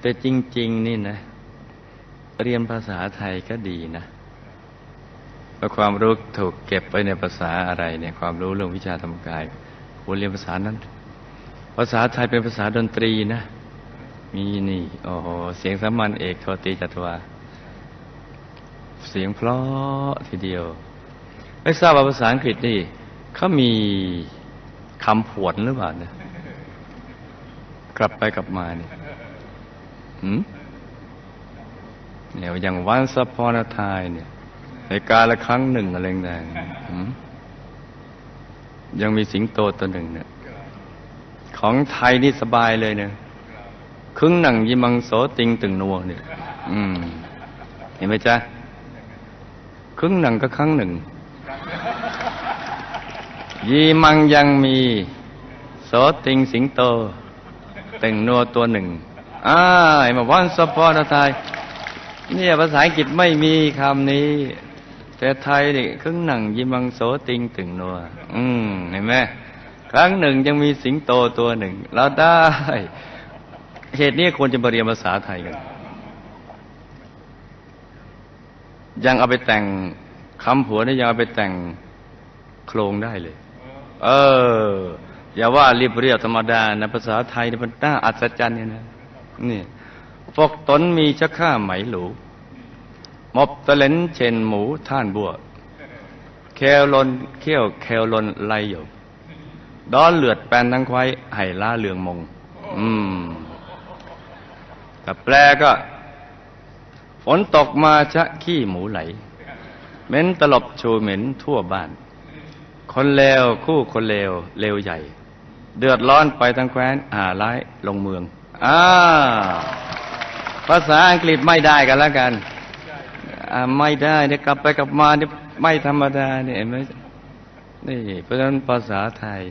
แต่จริง ๆ นี่นะ เรียนภาษาไทยก็ดีนะเพราะความรู้ถูกเก็บไว้ในภาษาอะไรเนี่ยความรู้เรื่องวิชาธรรมกายควรเรียนภาษานั้น ภาษาไทยเป็นภาษาดนตรีนะ มีนี่ โอ้โหเสียงสามัญเอกโทติจัตวา เสียงเพราะทีเดียว ไม่ทราบว่าภาษาอังกฤษนี่เขามีคำผวนหรือเปล่าเนี่ยกลับไปกลับมาเนี่ย หืมเนี่ยอย่างวันสปอนทายเนี่ย ในการละครั้งหนึ่งอะไรต่างยังมีสิงโตตัวหนึ่งเนี่ย ของไทยนี่สบายเลยเนี่ยครึ่งหนังยิมังโสติงตึงนัวเนี่ย อืม เห็นไหมจ๊ะครึ่งหนึ่งก็ครั้งหนึ่ง ยีมังยังมี โสติงสิงโต แต่งนัวตัวหนึ่ง อ้ายมาวันสปอร์ตไทยเนี่ยภาษาอังกฤษไม่มีคำนี้ แต่ไทยนี่ครึ่งหนึ่งยีมังโสติงตึงนัวอืมเห็นไหมครั้งหนึ่งยังมีสิงโตตัวหนึ่งเราได้เหตุนี้ควรจะมาเรียนภาษาไทยกัน ยังเอาไปแต่งคำผัวนี่ยังเอาไปแต่งโครงได้เลย เออ อย่าว่าเรียบเรียบธรรมดานะภาษาไทยนี่มันน่าอัศจรรย์เนี่ยนะ นี่ปกตนมีชักข้าไหมหลูมบตะเลนเชนหมูท่านบัวแคลลนเขี้ยวแคลลนไลหยกดอนเลือดแปนทั้งควายไห่ล่าเลืองมง อืมแต่แปลก็ ฝนตกมาชะขี้หมูไหลเหม็นตลบชูเหม็นทั่วบ้าน คนเลวคู่คนเลวเลวใหญ่ เดือดร้อนไปทั้งแคว้นหาร้ายลงเมือง อ่าภาษาอังกฤษไม่ได้กันแล้วกันอ่าไม่ได้เนี่ยกลับไปกลับมาเนี่ยไม่ธรรมดาเนี่ยเห็นไหมนี่เพราะฉะนั้นภาษาไทย